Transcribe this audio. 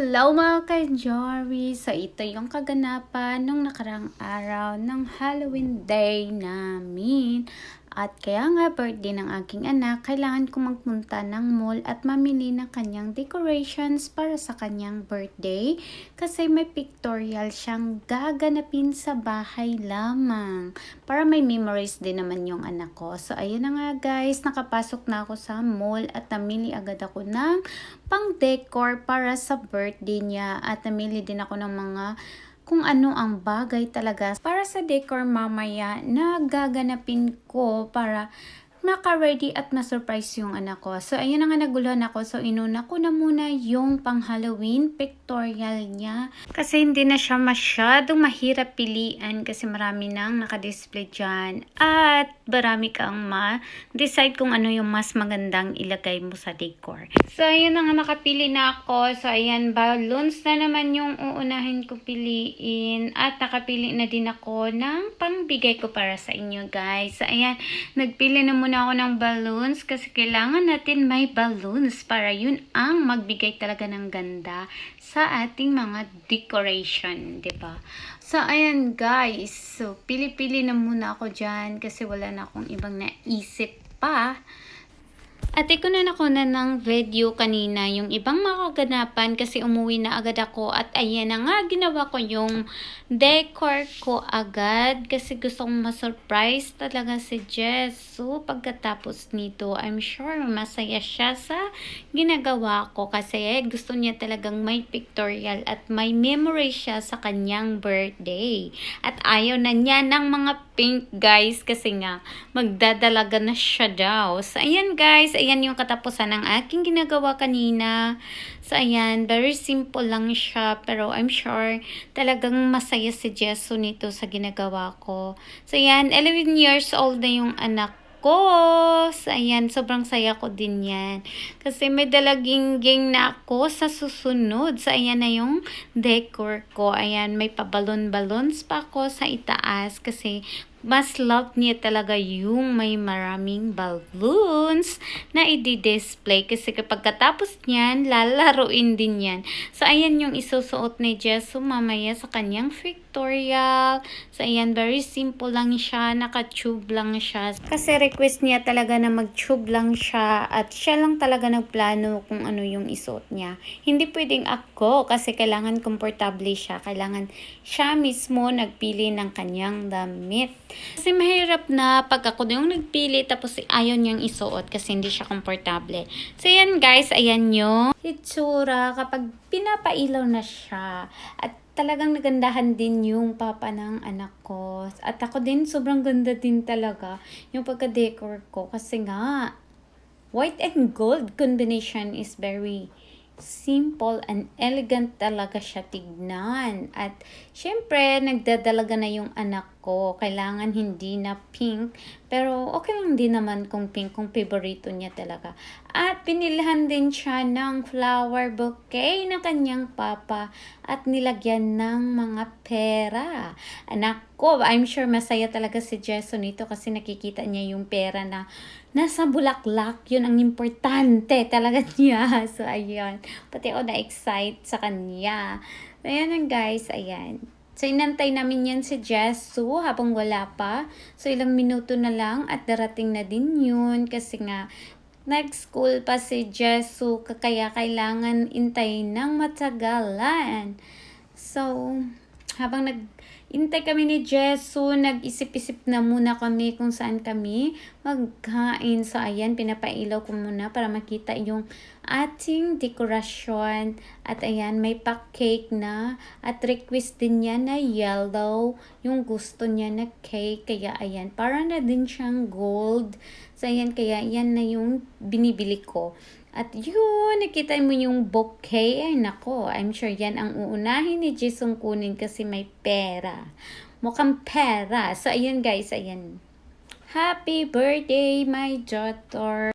Hello mga ka-Jory! So ito yung kaganapan nung nakarang araw ng Halloween day namin. At kaya nga birthday ng aking anak, kailangan ko magpunta ng mall at mamili ng kanyang decorations para sa kanyang birthday. Kasi may pictorial siyang gaganapin sa bahay lamang. Para may memories din naman yung anak ko. So ayun na nga guys, nakapasok na ako sa mall at namili agad ako ng pang decor para sa birthday niya. At namili din ako ng mga kung ano ang bagay talaga para sa decor mamaya na gaganapin ko para maka-ready at ma-surprise yung anak ko. So, ayun na nga naguluhan ako. So, inuna ko na muna yung pang Halloween pictorial niya. Kasi hindi na siya masyadong mahirap pilian kasi marami nang nakadisplay dyan. At marami kang ma-decide kung ano yung mas magandang ilagay mo sa decor. So, ayun na nga nakapili na ako. So, ayan, balloons na naman yung uunahin ko piliin. At nakapili na din ako ng pangbigay ko para sa inyo guys. So, ayan, nagpili na muna ako ng balloons kasi kailangan natin may balloons para yun ang magbigay talaga ng ganda sa ating mga decoration, ba? So ayan guys, so pili-pili na muna ako diyan kasi wala na akong ibang naisip pa. At ko na ako na ng video kanina yung ibang makaganapan kasi umuwi na agad ako at ayan na nga ginawa ko yung decor ko agad kasi gusto kong ma-surprise talaga si Jess. So pagkatapos nito I'm sure masaya siya sa ginagawa ko kasi gusto niya talagang may pictorial at may memory siya sa kanyang birthday. At ayaw na niya ng mga pink guys kasi nga magdadalaga na siya daw. So ayan guys, ayan yung katapusan ng aking ginagawa kanina. So ayan, very simple lang siya pero I'm sure talagang masaya si Jesso nito sa ginagawa ko. So ayan, 11 years old na yung anak ko. So, ayan, sobrang saya ko din yan. Kasi may dalaging ging na ako sa susunod. So, ayan na yung decor ko. Ayan, may pabalon-balons pa ako sa itaas kasi mas love niya talaga yung may maraming balloons na i-display kasi kapag katapos niyan, lalaruin din yan. So, ayan yung isusuot ni Jesso mamaya sa kanyang pictorial. So, ayan, very simple lang siya, naka-tube lang siya. Kasi request niya talaga na mag-tube lang siya at siya lang talaga nagplano kung ano yung isuot niya. Hindi pwedeng ako kasi kailangan komportable siya. Kailangan siya mismo nagpili ng kanyang damit. Kasi mahirap na pag ako yung nagpili tapos ayaw niyang isuot kasi hindi siya komportable. So yan guys, ayan yung itsura kapag pinapailaw na siya. At talagang nagandahan din yung papa ng anak ko. At ako din, sobrang ganda din talaga yung pagka-decor ko. Kasi nga, white and gold combination is very simple and elegant talaga siya tignan. At syempre, nagdadalaga na yung anak ko. Kailangan hindi na pink. Pero okay lang din naman kung pink, kung favorito niya talaga. At pinilhan din siya ng flower bouquet na kanyang papa at nilagyan ng mga pera. Anak ko, I'm sure masaya talaga si Jesso nito kasi nakikita niya yung pera na nasa bulaklak. Yun ang importante talaga niya. So, ayun. Pati ako na-excite sa kanya. Ayan lang guys, ayan. So, inantay namin yan si Jesu habang wala pa. So, ilang minuto na lang at darating na din yun kasi nga nag-school pa si Jesu kaya kailangan intayin ng matagalan. So, habang nag Intay kami ni Jesu, nag-isip-isip na muna kami kung saan kami magkain. So, ayan, pinapailaw ko muna para makita yung ating dekorasyon. At ayan, may pa-cake na. At request din niya na yellow, yung gusto niya na cake. Kaya ayan, para na din siyang gold. So, ayan, kaya yan na yung binibili ko. At yun, nakita mo yung bouquet. Ay, nako, I'm sure yan ang uunahin ni Jisung kunin kasi may pera. Mukhang pera. So, ayun guys, ayan. Happy birthday, my daughter.